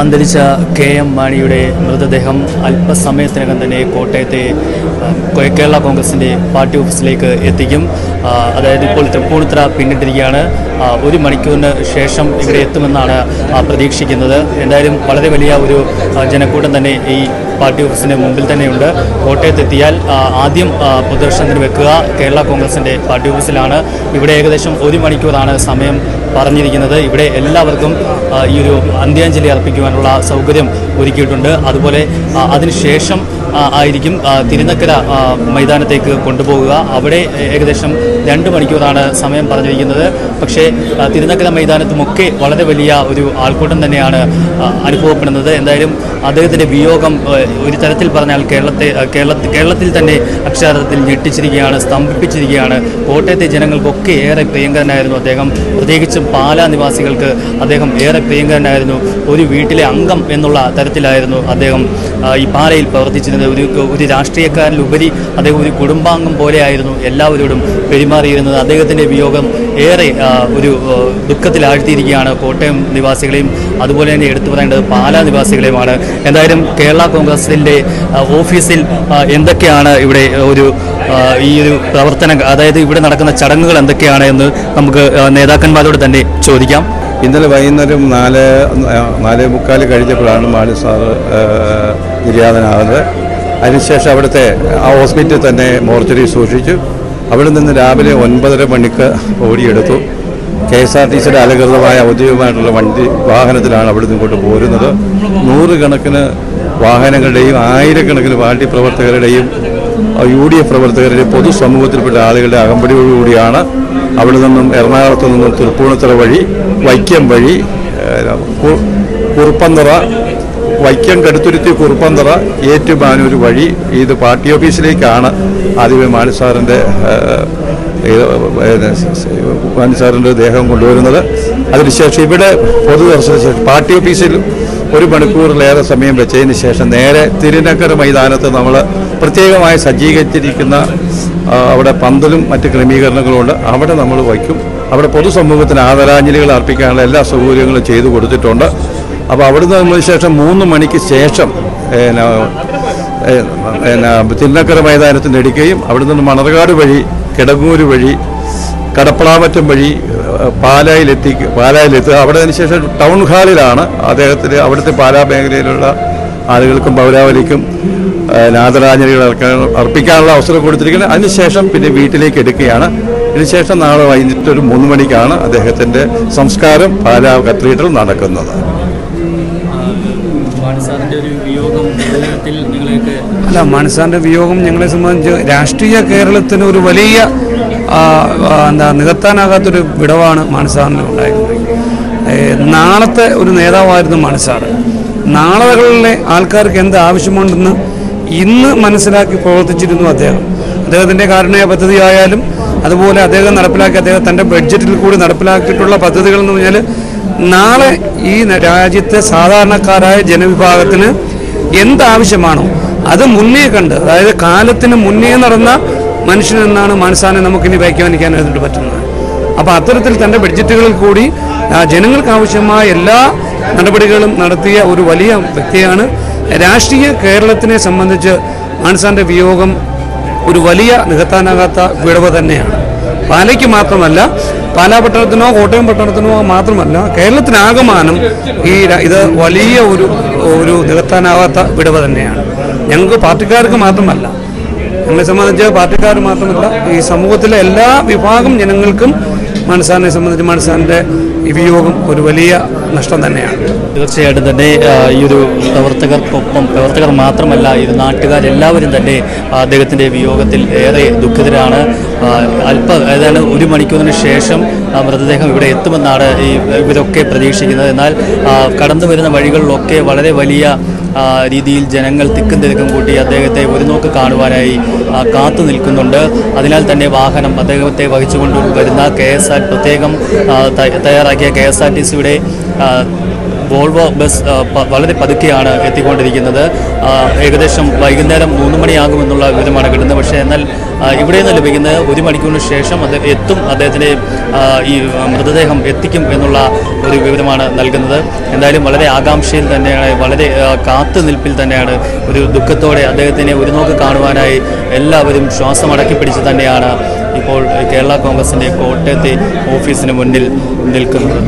അന്തരിച്ച K M മാണിയുടെ മൃതദേഹം അല്പസമയത്തിനകം തന്നെ കോട്ടയത്തെ കേരള കോൺഗ്രസിന്റെ പാർട്ടി ഓഫീസിലേക്ക് എത്തിക്കും. അതായത് ഇപ്പോൾ തൃപ്പൂണിത്തുറ പിന്നിട്ടിരിക്കുകയാണ്. ഒരു മണിക്കൂറിന് ശേഷം ഇവിടെ എത്തുമെന്നാണ് പ്രതീക്ഷിക്കുന്നത്. എന്തായാലും വളരെ വലിയ ഒരു ജനക്കൂട്ടം തന്നെ ഈ പാർട്ടി ഓഫീസിന് മുമ്പിൽ തന്നെയുണ്ട്. കോട്ടയത്തെത്തിയാൽ ആദ്യം പൊതുദർശനത്തിന് വെക്കുക കേരള കോൺഗ്രസിന്റെ പാർട്ടി ഓഫീസിലാണ്. ഇവിടെ ഏകദേശം ഒരു മണിക്കൂറാണ് സമയം പറഞ്ഞിരിക്കുന്നത്. ഇവിടെ എല്ലാവർക്കും ഈ ഒരു അന്ത്യാഞ്ജലി അർപ്പിക്കുവാനുള്ള സൗകര്യം ഒരുക്കിയിട്ടുണ്ട്. അതുപോലെ അതിനുശേഷം ആയിരിക്കും. തിരുനക്കര മൈതാനത്തേക്ക് കൊണ്ടുപോകുക അവിടെ ഏകദേശം രണ്ട് മണിക്കൂറാണ് സമയം പറഞ്ഞിരിക്കുന്നത്. പക്ഷേ തിരുനക്കര മൈതാനത്തുമൊക്കെ വളരെ വലിയ ഒരു ആൾക്കൂട്ടം തന്നെയാണ് അനുഭവപ്പെടുന്നത്. എന്തായാലും അദ്ദേഹത്തിന്റെ വിയോഗം ഒരു തരത്തിൽ പറഞ്ഞാൽ കേരളത്തെ കേരള കേരളത്തിൽ കേരളത്തിൽ തന്നെ അക്ഷരാർത്ഥത്തിൽ ഞെട്ടിച്ചിരിക്കുകയാണ് സ്തംഭിപ്പിച്ചിരിക്കുകയാണ്. കോട്ടയത്തെ ജനങ്ങൾക്കൊക്കെ ഏറെ പ്രിയങ്കരനായിരുന്നു അദ്ദേഹം. പ്രത്യേകിച്ചും പാലാ നിവാസികൾക്ക് അദ്ദേഹം ഏറെ പ്രിയങ്കരനായിരുന്നു. ഒരു വീട്ടിലെ അംഗം എന്നുള്ള തരത്തിലായിരുന്നു അദ്ദേഹം ഈ പാലയിൽ പ്രവർത്തിച്ചിരുന്നത്. ഒരു ഒരു രാഷ്ട്രീയക്കാരിലുപരി അദ്ദേഹം ഒരു കുടുംബാംഗം പോലെയായിരുന്നു എല്ലാവരോടും പെരുമാറിയിരുന്നത്. അദ്ദേഹത്തിന്റെ വിയോഗം ഏറെ ഒരു ദുഃഖത്തിലാഴ്ത്തിയിരിക്കുകയാണ് കോട്ടയം നിവാസികളെയും അതുപോലെ തന്നെ എടുത്തു പറയേണ്ടത് പാലാ നിവാസികളെയുമാണ്. എന്തായാലും കേരള കോൺഗ്രസിന്റെ ഓഫീസിൽ എന്തൊക്കെയാണ് ഇവിടെ ഒരു ഈ ഒരു പ്രവർത്തനം അതായത് ഇവിടെ നടക്കുന്ന ചടങ്ങുകൾ എന്തൊക്കെയാണ് എന്ന് നമുക്ക് നേതാക്കന്മാരോട് തന്നെ ചോദിക്കാം. ഇന്നലെ വൈകുന്നേരം നാല് നാല് മുക്കാൽ കഴിഞ്ഞപ്പോഴാണ് മാണി സാറ് നിര്യാതനാകുന്നത് അതിനുശേഷം അവിടുത്തെ ആ ഹോസ്പിറ്റലിൽ തന്നെ മോർച്ചറി സൂക്ഷിച്ചു. അവിടെ നിന്ന് രാവിലെ ഒൻപതര മണിക്ക് ഓടിയെടുത്തു. കെ എസ് ആർ ടി സിയുടെ അലകൃതമായ ഔദ്യോഗികമായിട്ടുള്ള വണ്ടി വാഹനത്തിലാണ് അവിടെ നിന്ന് ഇങ്ങോട്ട് പോരുന്നത്. നൂറുകണക്കിന് വാഹനങ്ങളുടെയും ആയിരക്കണക്കിന് പാർട്ടി പ്രവർത്തകരുടെയും യു ഡി എഫ് പ്രവർത്തകരുടെയും പൊതുസമൂഹത്തിൽപ്പെട്ട ആളുകളുടെ അകമ്പടിയോടുകൂടിയാണ് അവിടെ നിന്നും എറണാകുളത്ത് നിന്നും തൃപ്പൂണിത്തുറ വഴി വൈക്കം വഴി കുറുപ്പന്തുറ വൈക്കം കടുത്തുരുത്തി കുറുപ്പന്തറ ഏറ്റുമാനൂർ വഴി ഇത് പാർട്ടി ഓഫീസിലേക്കാണ് ആദ്യമേ മാണി സാറിന്റെ മാണി സാറിന്റെ ദേഹം കൊണ്ടുവരുന്നത്. അതിനുശേഷം ഇവിടെ പൊതുദർശന ശേഷം പാർട്ടി ഓഫീസിൽ ഒരു മണിക്കൂറിലേറെ സമയം വെച്ചതിന് ശേഷം നേരെ തിരുനക്കര മൈതാനത്ത് നമ്മൾ പ്രത്യേകമായി സജ്ജീകരിച്ചിരിക്കുന്ന അവിടെ പന്തലും മറ്റ് ക്രമീകരണങ്ങളുമുണ്ട്. അവിടെ നമ്മൾ വയ്ക്കും. അവിടെ പൊതുസമൂഹത്തിന് ആദരാഞ്ജലികൾ അർപ്പിക്കാനുള്ള എല്ലാ സൗകര്യങ്ങളും ചെയ്തു കൊടുത്തിട്ടുണ്ട്. അപ്പോൾ അവിടുന്ന് നമ്മൾ ശേഷം മൂന്ന് മണിക്ക് ശേഷം തിരുനക്കര എടുക്കുകയും അവിടെ നിന്ന് മണർകാട് വഴി കിടങ്ങൂര് വഴി കടപ്പളാമറ്റം വഴി പാലായിലെത്തി പാലായിലെത്തുക അവിടെ അതിനുശേഷം ടൗൺ ഹാളിലാണ് അദ്ദേഹത്തിന് അവിടുത്തെ പാലാ മേഖലയിലുള്ള ആളുകൾക്കും പൗരാവലിക്കും ഏഹ്, ആദരാഞ്ജലികൾ അർപ്പിക്കാനുള്ള അവസരം കൊടുത്തിരിക്കുന്നത്. അതിനുശേഷം പിന്നെ വീട്ടിലേക്ക് എടുക്കുകയാണ്. ഇതിനുശേഷം നാളെ വൈകിട്ട് ഒരു മൂന്ന് മണിക്കാണ് അദ്ദേഹത്തിന്റെ സംസ്കാരം പാലാ കത്തീഡ്രൽ നടക്കുന്നത്. അല്ല മാണിസാറിന്റെ വിയോഗം ഞങ്ങളെ സംബന്ധിച്ച് രാഷ്ട്രീയ കേരളത്തിന് ഒരു വലിയ എന്താ നികത്താനാകാത്തൊരു വിടവാണ് മാണിസാറിന് ഉണ്ടായിരുന്നത്. നാളത്തെ ഒരു നേതാവായിരുന്നു മാണിസാറ് നാളകളിലെ ആൾക്കാർക്ക് എന്ത് ആവശ്യമുണ്ടെന്ന് ഇന്ന് മനസ്സിലാക്കി പ്രവർത്തിച്ചിരുന്നു അദ്ദേഹം. അദ്ദേഹത്തിന്റെ കാരുണ്യ പദ്ധതി ആയാലും അതുപോലെ അദ്ദേഹം നടപ്പിലാക്കി അദ്ദേഹം തന്റെ ബഡ്ജറ്റിൽ കൂടി നടപ്പിലാക്കിയിട്ടുള്ള പദ്ധതികൾ എന്ന് പറഞ്ഞാൽ നാളെ ഈ രാജ്യത്തെ സാധാരണക്കാരായ ജനവിഭാഗത്തിന് എന്താവശ്യമാണോ അത് മുന്നേ കണ്ട് അതായത് കാലത്തിന് മുന്നേ നടന്ന മനുഷ്യനെന്നാണ് മനസ്സാനെ നമുക്കിനി വ്യാഖ്യാനിക്കാനായിട്ട് പറ്റുന്നത്. അപ്പോൾ അത്തരത്തിൽ തന്റെ ബഡ്ജറ്റുകളിൽ കൂടി ജനങ്ങൾക്ക് ആവശ്യമായ എല്ലാ നടപടികളും നടത്തിയ ഒരു വലിയ വ്യക്തിയാണ്. രാഷ്ട്രീയ കേരളത്തിനെ സംബന്ധിച്ച് മാനസാന്റെ വിയോഗം ഒരു വലിയ നികത്താനാകാത്ത വിടവ് തന്നെയാണ്. പാലയ്ക്ക് മാത്രമല്ല പാലാ പട്ടണത്തിനോ കോട്ടയം പട്ടണത്തിനോ മാത്രമല്ല കേരളത്തിനാകമാനം ഈ ഇത് വലിയ ഒരു ഒരു നികത്താനാവാത്ത വിടവ് തന്നെയാണ്. ഞങ്ങൾക്ക് പാർട്ടിക്കാർക്ക് മാത്രമല്ല ഞങ്ങളെ സംബന്ധിച്ച് പാർട്ടിക്കാർ മാത്രമല്ല ഈ സമൂഹത്തിലെ എല്ലാ വിഭാഗം ജനങ്ങൾക്കും മനസ്സാനെ സംബന്ധിച്ച് മനസ്സാന്റെ ഈ വിയോഗം ഒരു വലിയ നഷ്ടം തന്നെയാണ്. തീർച്ചയായിട്ടും തന്നെ ഈ ഒരു പ്രവർത്തകർക്കൊപ്പം പ്രവർത്തകർ മാത്രമല്ല ഇത് നാട്ടുകാരെല്ലാവരും തന്നെ അദ്ദേഹത്തിന്റെ വിയോഗത്തിൽ ഏറെ ദുഃഖിതരാണ്. അല്പ ഏതാണ്ട് ഒരു മണിക്കൂറിന് ശേഷം മൃതദേഹം ഇവിടെ എത്തുമെന്നാണ് ഈ ഇവരൊക്കെ പ്രതീക്ഷിക്കുന്നത്. എന്നാൽ കടന്നു വരുന്ന വഴികളിലൊക്കെ വളരെ വലിയ രീതിയിൽ ജനങ്ങൾ തിക്കും തിരക്കും കൂട്ടി അദ്ദേഹത്തെ ഒരു നോക്ക് കാണുവാനായി കാത്തു നിൽക്കുന്നുണ്ട്. അതിനാൽ തന്നെ വാഹനം അദ്ദേഹത്തെ വഹിച്ചുകൊണ്ട് വരുന്ന കെ എസ് ആർ പ്രത്യേകം തയ്യാറാക്കിയ കെ എസ് ആർ ടി സിയുടെ വോൾവോ ബസ് വളരെ പതുക്കെയാണ് എത്തിക്കൊണ്ടിരിക്കുന്നത്. ഏകദേശം വൈകുന്നേരം മൂന്ന് മണിയാകുമെന്നുള്ള വിവരമാണ് കിട്ടുന്നത്. പക്ഷേ എന്നാൽ ഇവിടെ നിന്ന് ലഭിക്കുന്നത് ഒരു മണിക്കൂറിന് ശേഷം അത് എത്തും അദ്ദേഹത്തിന്റെ ഈ മൃതദേഹം എത്തിക്കും എന്നുള്ള ഒരു വിവരമാണ് നൽകുന്നത്. എന്തായാലും വളരെ ആകാംക്ഷയിൽ തന്നെയാണ് വളരെ കാത്തു നിൽപ്പിൽ തന്നെയാണ് ഒരു ദുഃഖത്തോടെ അദ്ദേഹത്തിനെ ഒരു നോക്ക് കാണുവാനായി എല്ലാവരും ശ്വാസം അടക്കി പിടിച്ച് തന്നെയാണ് ഇപ്പോൾ കേരള കോൺഗ്രസിന്റെ കോട്ടയത്തെ ഓഫീസിന് മുന്നിൽ നിൽക്കുന്നത്.